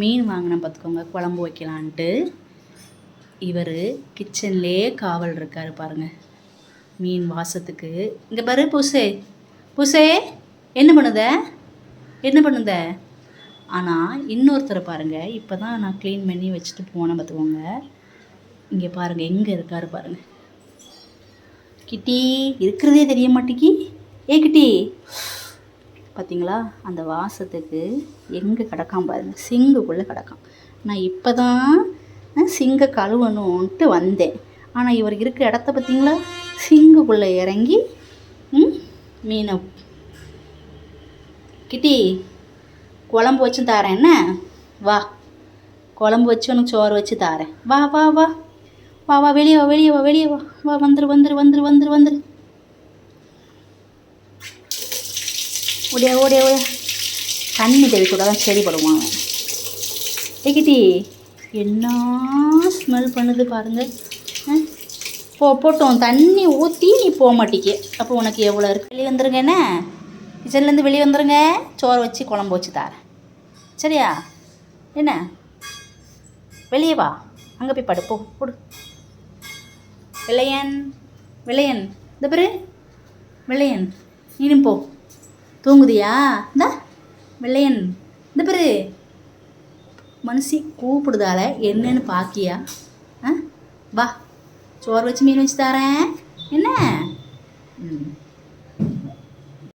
மீன் வாங்கினேன் பார்த்துக்கோங்க குழம்பு வைக்கலான்ட்டு. இவர் கிச்சன்லேயே காவல் இருக்கார் பாருங்கள் மீன் வாசத்துக்கு. இங்கே பாரு பூசே பூசே என்ன பண்ணுத? என்ன பண்ணுத? ஆனால் இன்னொருத்தரை பாருங்கள் இப்போ தான் நான் க்ளீன் பண்ணி வச்சுட்டு போனேன் பார்த்துக்கோங்க. இங்கே பாருங்கள் எங்கே இருக்காரு பாருங்கள் கிட்டி இருக்கிறதே தெரிய மாட்டேங்கி. ஏ கிட்டி பார்த்தீங்களா அந்த வாசத்துக்கு எங்கே கிடக்கான் பாருங்க. சிங்குக்குள்ளே கிடக்கான் நான் இப்போ தான் சிங்கை கழுவணுன்ட்டு வந்தேன். ஆனால் இவர் இருக்கிற இடத்த பார்த்தீங்களா சிங்குக்குள்ளே இறங்கி மீனை கிட்டி குழம்பு வச்சு தாரேன். என்ன? வா. குழம்பு வச்சு உனக்கு சோறு வச்சு தாரேன். வா வா வா. வா வா வெளியே வா வெளியே வா வெளியே வா. வா வந்துரு வந்துரு வந்துரு வந்துரு வந்துரு. ஓடியா ஓடியா ஓடியா. தண்ணி தெளிக்கூட தான் செடி படுவான் அவன் ஏகிட்டி என்ன ஸ்மெல் பண்ணுது பாருங்கள் போ போட்டோம் தண்ணி ஊற்றி நீ போக மாட்டிக்க. அப்போ உனக்கு எவ்வளோ இருக்கு? வெளியே வந்துருங்க என்ன? கிச்சன்லேருந்து வெளியே வந்துருங்க. சோறு வச்சு குழம்பு வச்சு தரேன். சரியா? என்ன? வெளியே வா. அங்கே போய் படுப்போ கொடு போடு. விளையன் இந்த பேர். விளையன் நீனும் போ. தூங்குதியா? இந்த வெள்ளையன் இந்த பேர். மனுஷி கூப்பிடுதால என்னன்னு பாக்கியா? ஆ? வா சோறு வச்சு மீன் வச்சு தரேன். என்ன?